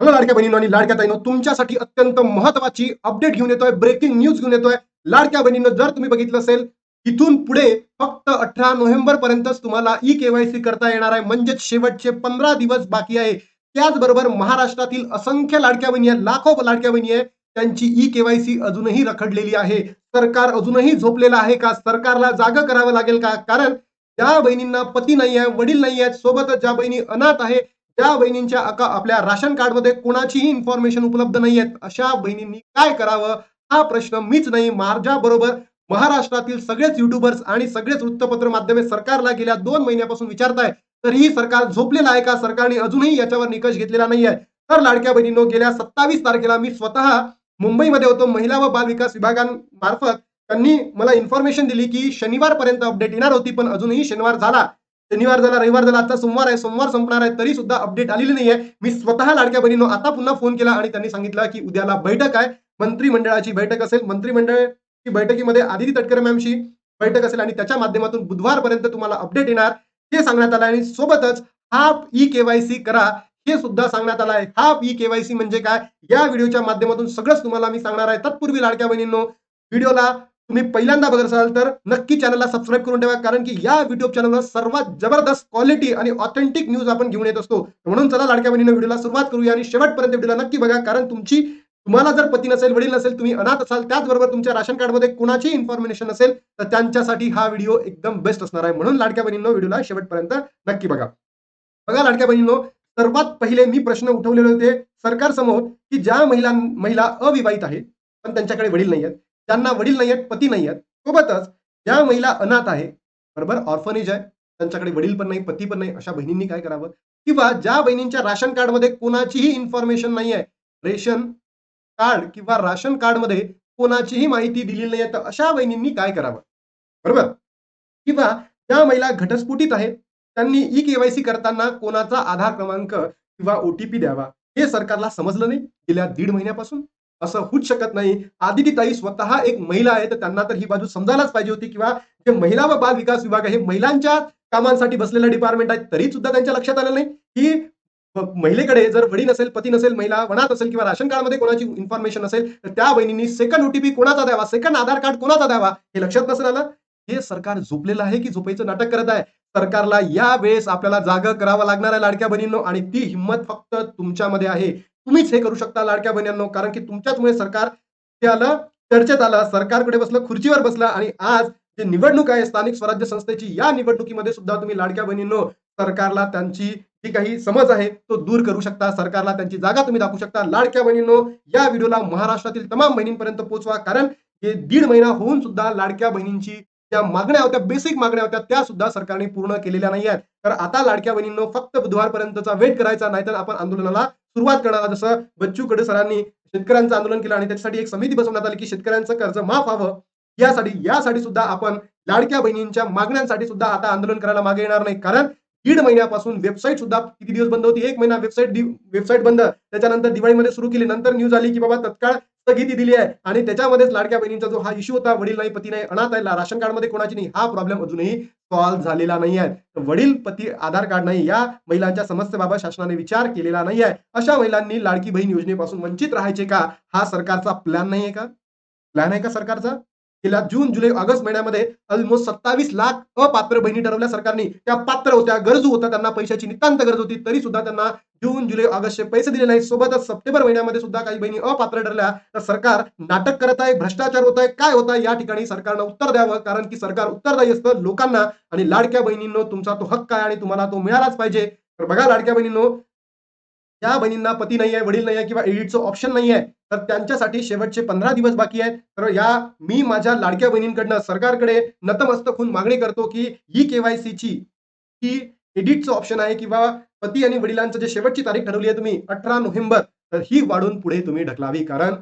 Hello लाडक्या बहिणीनो आणि लाडक्या ताईनो तुमच्यासाठी अत्यंत महत्वाची अपडेट घेऊन येतोय ब्रेकिंग न्यूज घेऊन येतोय. लाडक्या बहिणीनं जर तुम्ही बघितलं असेल इथून पुढे फक्त अठरा नोव्हेंबर पर्यंतच तुम्हाला ई केवायसी करता येणार आहे. म्हणजेच शेवटचे पंधरा दिवस बाकी आहे. त्याचबरोबर महाराष्ट्रातील असंख्य लाडक्या बहिणी आहेत लाखो लाडक्या बहिणी आहे त्यांची ई केवायसी अजूनही रखडलेली आहे. सरकार अजूनही झोपलेलं आहे का? सरकारला जाग करावं लागेल का? कारण ज्या बहिणींना पती नाही आहे वडील नाही आहेत सोबतच ज्या बहिणी अनाथ आहे त्या बहिणींच्या अका आपल्या राशन कार्डमध्ये कोणाचीही इन्फॉर्मेशन उपलब्ध नाही आहेत अशा बहिणींनी काय करावं? हा प्रश्न मीच नाही माझ्या बरोबर महाराष्ट्रातील सगळेच युट्यूबर्स आणि सगळेच वृत्तपत्र माध्यमे सरकारला गेल्या दोन महिन्यापासून विचारताय तरीही सरकार झोपलेलं आहे का? सरकारने अजूनही याच्यावर निकष घेतलेला नाही आहे तर लाडक्या बहिणींनो गेल्या सत्तावीस तारखेला मी स्वतः मुंबईमध्ये होतो. महिला व बाल विकास विभागांमार्फत त्यांनी मला इन्फॉर्मेशन दिली की शनिवारपर्यंत अपडेट येणार होती पण अजूनही शनिवार झाला. शनिवार झाला रविवार झाला आता सोमवार आहे सोमवार संपणार आहे तरी सुद्धा अपडेट आलेली नाहीये. मी स्वतः लाडक्या बहिणीनो आता पुन्हा फोन केला आणि त्यांनी सांगितलं की उद्याला बैठक आहे. मंत्रिमंडळाची बैठक असेल मंत्रिमंडळाची बैठकीमध्ये आदिती तटकरे मॅमशी बैठक असेल आणि त्याच्या माध्यमातून बुधवारपर्यंत तुम्हाला अपडेट येणार हे सांगण्यात आलं आणि सोबतच हाफ ई केवायसी करा हे सुद्धा सांगण्यात आलं आहे. हाफ ई केवायसी म्हणजे काय? या व्हिडिओच्या माध्यमातून सगळंच तुम्हाला मी सांगणार आहे. तत्पूर्वी लाडक्या बहिणींनो व्हिडिओला तुम्ही पहिल्यांदा बघत असाल तर नक्की चॅनलला सबस्क्राईब करून ठेवा कारण की या युट्यूब चॅनलवर सर्वात जबरदस्त क्वालिटी आणि ऑथेंटिक न्यूज आपण घेऊन येत असतो. म्हणून चला लाडक्या बहिणीनं व्हिडिओला सुरुवात करूया आणि शेवटपर्यंत व्हिडिओला नक्की बघा कारण तुमची तुम्हाला जर पती नसेल वडील नसेल तुम्ही अनाथ असाल त्याचबरोबर तुमच्या राशन कार्डमध्ये कुणाची इन्फॉर्मेशन असेल तर त्यांच्यासाठी हा व्हिडिओ एकदम बेस्ट असणार आहे. म्हणून लाडक्या बहिणींनो व्हिडिओला शेवटपर्यंत नक्की बघा. बघा लाडक्या बहिणींनो सर्वात पहिले मी प्रश्न उठवलेले होते सरकारसमोर की ज्या महिला महिला अविवाहित आहेत पण त्यांच्याकडे वडील नाही आहेत त्यांना वडील नाही आहेत पती नाही आहेत सोबतच ज्या महिला अनाथ आहे बरोबर ऑर्फनेज आहे त्यांच्याकडे वडील पण नाही पती पण नाही अशा बहिणींनी काय करावं? किंवा ज्या बहिणींच्या राशन कार्डमध्ये कोणाचीही इन्फॉर्मेशन नाही आहे रेशन कार्ड किंवा राशन कार्डमध्ये कोणाचीही माहिती दिलेली नाही आहे तर अशा बहिणींनी काय करावं? बरोबर? किंवा ज्या महिला घटस्फोटीत आहेत त्यांनी ई केवायसी करताना कोणाचा आधार क्रमांक किंवा ओटीपी द्यावा हे सरकारला समजलं नाही गेल्या दीड महिन्यापासून? असं होऊच शकत नाही. आदिती ताई स्वतः एक महिला आहे तर त्यांना तर ही बाजू समजायलाच पाहिजे होती किंवा जे महिला व बाल विकास विभाग आहे हे महिलांच्या कामांसाठी बसलेलं डिपार्टमेंट आहे तरी सुद्धा त्यांच्या लक्षात आलं नाही. की महिलेकडे जर वडील नसेल पती नसेल महिला वनात असेल किंवा राशन कार्डमध्ये कोणाची इन्फॉर्मेशन असेल तर त्या बहिणींनी सेकंड ओटीपी कोणाचा द्यावा सेकंड आधार कार्ड कोणाचा द्यावा हे लक्षात नसेल आलं. हे सरकार झोपलेलं आहे की झोपायचं नाटक करत आहे? सरकारला या वेळेस आपल्याला जाग करावा लागणार आहे लाडक्या बहिणींनो आणि ती हिंमत फक्त तुमच्यामध्ये आहे. तुम्हीच हे करू शकता लाडक्या बहिणींनो. कारण की तुमच्याचमुळे सरकार आलं चर्चेत आलं सरकारकडे बसलं खुर्चीवर बसलं आणि आज जे निवडणूक आहे स्थानिक स्वराज्य संस्थेची या निवडणुकीमध्ये सुद्धा तुम्ही लाडक्या बहिणींनो सरकारला त्यांची जी काही समज आहे तो दूर करू शकता. सरकारला त्यांची जागा तुम्ही दाखवू शकता. लाडक्या बहिणींनो या व्हिडिओला महाराष्ट्रातील तमाम बहिणींपर्यंत पोहोचवा. कारण हे दीड महिना होऊन सुद्धा लाडक्या बहिणींची ज्या मागण्या होत्या बेसिक मागण्या होत्या त्या सुद्धा सरकारने पूर्ण केलेल्या नाही आहेत. तर आता लाडक्या बहिणींनो फक्त बुधवारपर्यंतचा वेट करायचा नाहीतर आपण आंदोलनाला सुरुवात करणार जसं बच्चू कडे सरांनी शेतकऱ्यांचं आंदोलन केलं आणि त्याच्यासाठी एक समिती बसवण्यात आली की शेतकऱ्यांचं कर्ज माफ व्हावं. यासाठी यासाठी सुद्धा आपण लाडक्या बहिणींच्या मागण्यांसाठी सुद्धा आता आंदोलन करायला मागे येणार नाही. कारण दीड महिन्यापासून वेबसाईट सुद्धा किती दिवस बंद होती? एक महिना वेबसाईट वेबसाईट बंद. त्याच्यानंतर दिवाळीमध्ये सुरू केली. नंतर न्यूज आली की बाबा तत्काळ स्थगिती दिली आहे. आणि त्याच्यामध्येच लाडक्या बहिणींचा जो हा इश्यू होता वडील नाही पती नाही अनाथ आहे राशन कार्डमध्ये कोणाची नाही हा प्रॉब्लेम अजूनही सॉल्व्ह झालेला नाही आहे. वडील पती आधार कार्ड नाही या महिलांच्या समस्येबाबत शासनाने विचार केलेला नाही आहे. अशा महिलांनी लाडकी बहीण योजनेपासून वंचित राहायचे का? हा सरकारचा प्लॅन नाही आहे का? प्लॅन आहे का सरकारचा? गेल्या जून जुलै ऑगस्ट महिन्यामध्ये ऑलमोस्ट सत्तावीस लाख अपात्र बहिणी ठरवल्या सरकारने. त्या पात्र होत्या गरजू होत्या त्यांना पैशाची नितांत गरज होती. तरी सुद्धा त्यांना जून जुलै ऑगस्टचे पैसे दिले नाही सोबतच सप्टेंबर महिन्यामध्ये सुद्धा काही बहिणी अपात्र ठरल्या. तर सरकार नाटक करत आहे भ्रष्टाचार होत आहे काय होत आहे या ठिकाणी सरकारनं उत्तर द्यावं. कारण की सरकार उत्तरदायी असतं लोकांना आणि लाडक्या बहिणींनो तुमचा तो हक्क आहे आणि तुम्हाला तो मिळालाच पाहिजे. तर बघा लाडक्या बहिणींनो या बहिणींना पती नाही आहे वडील नाही आहे किंवा एडिटचं ऑप्शन नाही आहे तर त्यांच्यासाठी शेवटचे पंधरा दिवस बाकी आहेत. तर या मी माझ्या लाडक्या बहिणींकडनं सरकारकडे नतमस्तक होऊन मागणी करतो की ही केवायसीची ही एडिटचं ऑप्शन आहे किंवा पती आणि वडिलांचं जे शेवटची तारीख ठरवली आहे तुम्ही अठरा नोव्हेंबर तर ही वाढून पुढे तुम्ही ढकलावी. कारण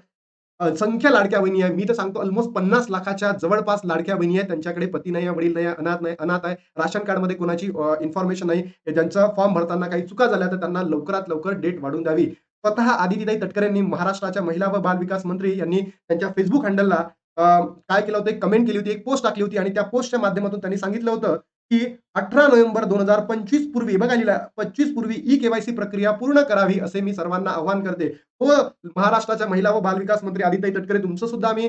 संख्या लाडक्या बहिणी आहे. मी तर सांगतो ऑलमोस्ट पन्नास लाखाच्या जवळपास लाडक्या बहिणी आहेत. त्यांच्याकडे पती नाही वडील नाही अनाथ नाही अनाथ आहे. राशन कार्डमध्ये कोणाची इन्फॉर्मेशन नाही. ज्यांचा फॉर्म भरताना काही चुका झाल्या तर त्यांना लवकरात लवकर डेट वाढून द्यावी. स्वतः आदितीताई तटकर यांनी महाराष्ट्राच्या महिला व बाल विकास मंत्री यांनी त्यांच्या फेसबुक हँडलला काय केलं होतं? एक कमेंट केली होती एक पोस्ट टाकली होती आणि त्या पोस्टच्या माध्यमातून त्यांनी सांगितलं होतं की अठरा नोव्हेंबर दोन हजार पंचवीस पूर्वी बघा लिहिला पंचवीस पूर्वी ई केवायसी प्रक्रिया पूर्ण करावी असे मी सर्वांना आवाहन करते. हो महाराष्ट्राच्या महिला व बालविकास मंत्री आदिताई तटकरे तुमचं सुद्धा मी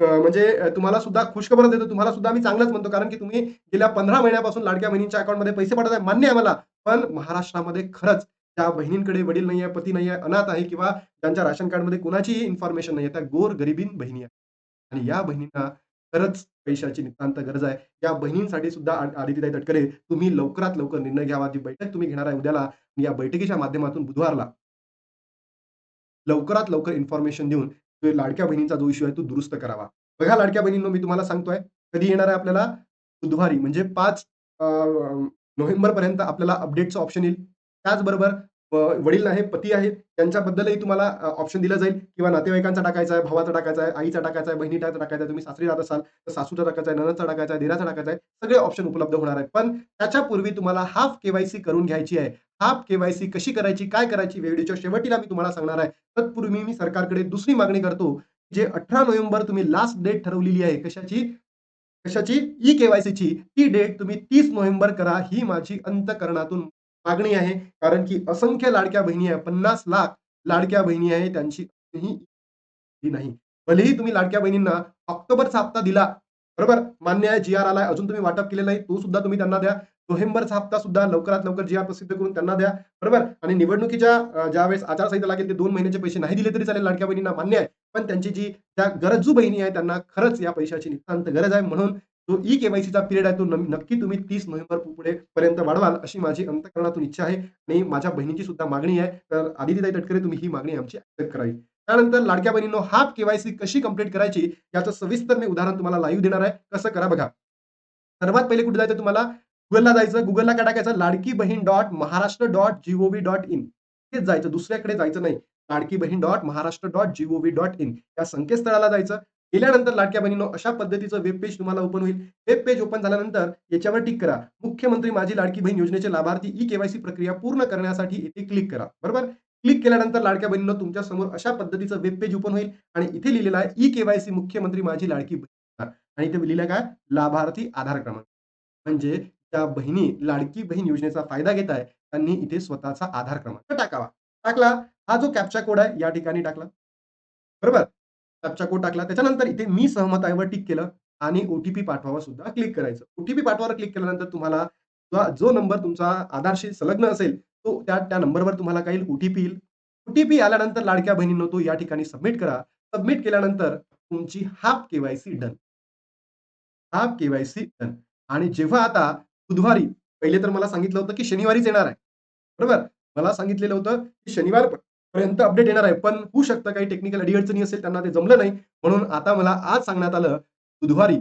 म्हणजे तुम्हाला सुद्धा खुशखबर देतो. तुम्हाला सुद्धा मी चांगलंच म्हणतो कारण की तुम्ही गेल्या पंधरा महिन्यापासून लाडक्या बहिणींच्या अकाउंटमध्ये पैसे पाठवताय मान्य आहे मला पण महाराष्ट्रामध्ये खरंच त्या बहिणींकडे वडील नाही आहे पती नाही आहे अनाथ आहे किंवा त्यांच्या राशन कार्डमध्ये कोणाचीही इन्फॉर्मेशन नाही आहे त्या गोर गरिबीन बहिणी आहेत. आणि या बहिणींना खरंच पैशाची नितांत गरज आहे. या बहिणींसाठी सुद्धा आ- तटकरे तुम्ही लवकरात लवकर निर्णय घ्यावा. जी बैठक तुम्ही घेणार आहे उद्याला आणि या बैठकीच्या माध्यमातून बुधवारला लवकरात लवकर इन्फॉर्मेशन देऊन तो लाडक्या बहिणींचा जो इश्यू आहे तो दुरुस्त करावा. बघा लाडक्या बहिणींनो मी तुम्हाला सांगतोय कधी येणार आहे आपल्याला? बुधवारी म्हणजे पाच नोव्हेंबर पर्यंत आपल्याला अपडेटचं ऑप्शन येईल. त्याचबरोबर वडील आहे पती आहेत त्यांच्याबद्दलही तुम्हाला ऑप्शन दिलं जाईल. किंवा नातेवाईकांचा टाकायचा आहे भावाचा टाकायचा आहे आईचा टाकायचा आहे बहिणीचा टाकायचा आहे तुम्ही सासरी राहत असाल तर सासूचा टाकायचा आहे ननदचा टाकायचा आहे धीराचा टाकायचा आहे सगळे ऑप्शन उपलब्ध होणार आहे पण त्याच्यापूर्वी तुम्हाला हाफ केवायसी करून घ्यायची आहे. हाफ केवायसी कशी करायची काय करायची वेळेच्या शेवटीला मी तुम्हाला सांगणार आहे. तत्पूर्वी मी सरकारकडे दुसरी मागणी करतो जे अठरा नोव्हेंबर तुम्ही लास्ट डेट ठरवलेली आहे कशाची? कशाची? ई केवायसीची ती डेट तुम्ही तीस नोव्हेंबर करा ही माझी अंतकरणातून मागणी आहे. कारण की असंख्य लाडक्या बहिणी आहे. पन्नास लाख लाडक्या बहिणी आहे. त्यांची नाही. भलेही तुम्ही लाडक्या बहिणींना ऑक्टोबरचा हप्ता दिला बरोबर? मान्य आहे जी आर आलाय अजून तुम्ही वाटप केलेला आहे तो सुद्धा तुम्ही त्यांना द्या. नोव्हेंबरचा हप्ता सुद्धा लवकरात लवकर जी आर प्रसिद्ध करून त्यांना द्या बरोबर? आणि निवडणुकीच्या अं, ज्यावेळेस आचारसंहिता लागेल ते दोन महिन्याचे पैसे नाही दिले तरी चालेल लाडक्या बहिणींना मान्य आहे. पण त्यांची जी त्या गरजू बहिणी आहे त्यांना खरंच या पैशाची नितांत गरज आहे. म्हणून जो ई केवायसीचा पिरियड आहे तो नक्की तुम्ही तीस नोव्हेंबर पुढे पर्यंत वाढवाल अशी माझी अंतकरणातून इच्छा आहे आणि माझ्या बहिणीची सुद्धा मागणी आहे. तर आदितीताई तटकरे तुम्ही ही मागणी आमची ऍक्सेप्ट करावी. त्यानंतर लाडक्या बहिणीनो हाफ केवायसी कशी कंप्लीट करायची याचं सविस्तर मी उदाहरण तुम्हाला लाईव्ह देणार आहे. कसं करा बघा. सर्वात पहिले कुठे जायचं तुम्हाला? गुगलला जायचं. गुगलला काय टाकायचं? Ladki Bahin dot Maharashtra dot G O V. Dot in. दुसऱ्याकडे जायचं नाही. Ladki Bahin dot Maharashtra dot G O V. Dot संकेतस्थळाला जायचं. गेल्यानंतर लाडक्या बहिणीनो अशा पद्धतीचं वेब पेज तुम्हाला ओपन होईल. वेब पेज ओपन झाल्यानंतर याच्यावर टिक करा. मुख्यमंत्री माझी लाडकी बहीण योजनेचे लाभार्थी ई केवायसी प्रक्रिया पूर्ण करण्यासाठी इथे क्लिक करा. बरोबर? क्लिक केल्यानंतर लाडक्या बहिणीनं तुमच्यासमोर अशा पद्धतीचं वेब पेज ओपन होईल आणि इथे लिहिलेलं आहे ई केवायसी मुख्यमंत्री माझी लाडकी बहीण आणि इथे लिहिलं काय? लाभार्थी आधार क्रमांक. म्हणजे त्या बहिणी लाडकी बहीण योजनेचा फायदा घेत आहे त्यांनी इथे स्वतःचा आधार क्रमांक टाकावा. टाकला. हा जो कॅप्चा कोड आहे या ठिकाणी टाकला. बरोबर? कॅपचा कोड टाकला. त्याच्यानंतर इथे मी सहमत आहे वर टिक केलं आणि ओटीपी पाठवावा सुद्धा क्लिक करायचं. ओटीपी पाठवावर क्लिक केल्यानंतर तुम्हाला जो- जो नंबर तुमचा आधारशी संलग्न असेल तो त्या त्या नंबरवर तुम्हाला काही ओटीपी येईल. ओटीपी आल्यानंतर लाडक्या बहिणींनो तो या ठिकाणी सबमिट करा. सबमिट केल्यानंतर तुमची half KYC done half KYC done आणि जेव्हा आता बुधवारी पहिले तर मला सांगितलं होतं की शनिवारीच येणार आहे. बरोबर? मला सांगितलेलं होतं की शनिवार पर्यंत अपडेट येणार आहे. पण होऊ शकतं काही टेक्निकल अडीअडचणी असेल त्यांना ते जमलं नाही. म्हणून आता मला आज सांगण्यात आलं बुधवारी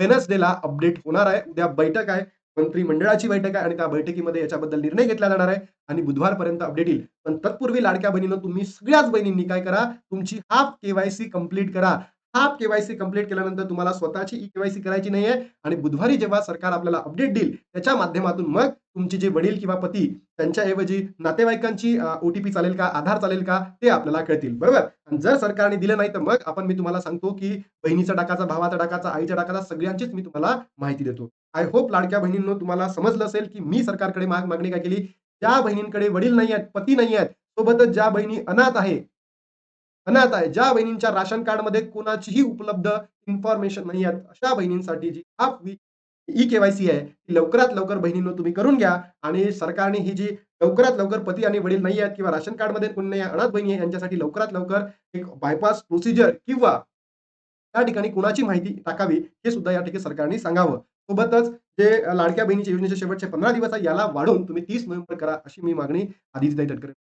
वेनसडेला अपडेट होणार आहे. उद्या बैठक आहे. मंत्रिमंडळाची बैठक आहे आणि त्या बैठकीमध्ये याच्याबद्दल निर्णय घेतला जाणार आहे आणि बुधवारपर्यंत अपडेट येईल. पण तत्पूर्वी लाडक्या बहिणीनं तुम्ही सगळ्याच बहिणींनी काय करा तुमची हाफ केवायसी कंप्लीट करा. हाफ केवायसी कंप्लीट केल्यानंतर तुम्हाला स्वतःची ई केवायसी करायची नाहीये आणि बुधवारी जेव्हा सरकार आपल्याला अपडेट देईल त्याच्या माध्यमातून मग तुमचे जे वडील किंवा पती त्यांच्याऐवजी नातेवाईकांची ओटीपी चालेल का आधार चालेल का ते आपल्याला कळतील. बरोबर? आणि जर सरकारने दिलं नाही तर मग आपण मी तुम्हाला सांगतो की बहिणीचा टाकाचा भावाचा टाकाचा आईच्या टाकाचा सगळ्यांचीच मी तुम्हाला माहिती देतो. आय होप लाडक्या बहिणींनो तुम्हाला समजलं असेल की मी सरकारकडे माग मागणी काय केली? ज्या बहिणींकडे वडील नाही आहेत पती नाही आहेत सोबतच ज्या बहिणी अनाथ आहे अनाथ आहे. ज्या बहिणींच्या राशन कार्डमध्ये कोणाचीही उपलब्ध इन्फॉर्मेशन नाही आहेत अशा बहिणींसाठी जी हाफ ई केवायसी आहे ती लवकरात लवकर बहिणींनो तुम्ही करून घ्या आणि सरकारने ही जी लवकरात लवकर पती आणि वडील नाही आहेत किंवा राशन कार्डमध्ये कोणी नाही अनाथ बहिणी आहे यांच्यासाठी लवकरात लवकर एक बायपास प्रोसिजर किंवा त्या ठिकाणी कुणाची माहिती टाकावी हे सुद्धा या ठिकाणी सरकारने सांगावं. सोबतच जे लाडक्या बहिणीच्या योजनेचे शेवटचे पंधरा दिवस आहे याला वाढवून तुम्ही तीस नोव्हेंबर करा अशी मी मागणी आदित्यताई तटकरे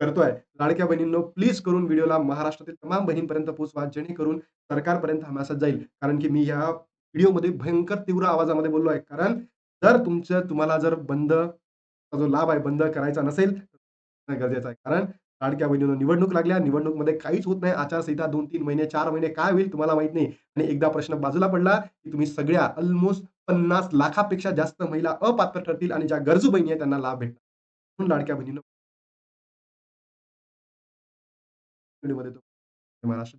करतोय. लाडक्या बहिणींनो प्लीज करून व्हिडिओला महाराष्ट्रातील तमाम बहिणींपर्यंत पोहोचवा जेणेकरून सरकारपर्यंत हा मेसेज जाईल. कारण की मी या व्हिडिओमध्ये भयंकर तीव्र आवाजामध्ये बोललो आहे कारण जर तुमचं तुम्हाला जर बंद जो लाभ आहे बंद करायचा नसेल तर गरजेचं आहे. कारण लाडक्या बहिणीनं निवडणूक लागल्या. निवडणूकमध्ये काहीच होत नाही. आचारसंहिता दोन तीन महिने चार महिने काय होईल तुम्हाला माहीत नाही. आणि एकदा प्रश्न बाजूला पडला की तुम्ही सगळ्या ऑलमोस्ट पन्नास लाखापेक्षा जास्त महिला अपात्र ठरतील आणि ज्या गरजू बहिणी आहेत त्यांना लाभ भेटणार. म्हणून लाडक्या बहिणीनं व्हिडिओमध्ये तो महाराष्ट्र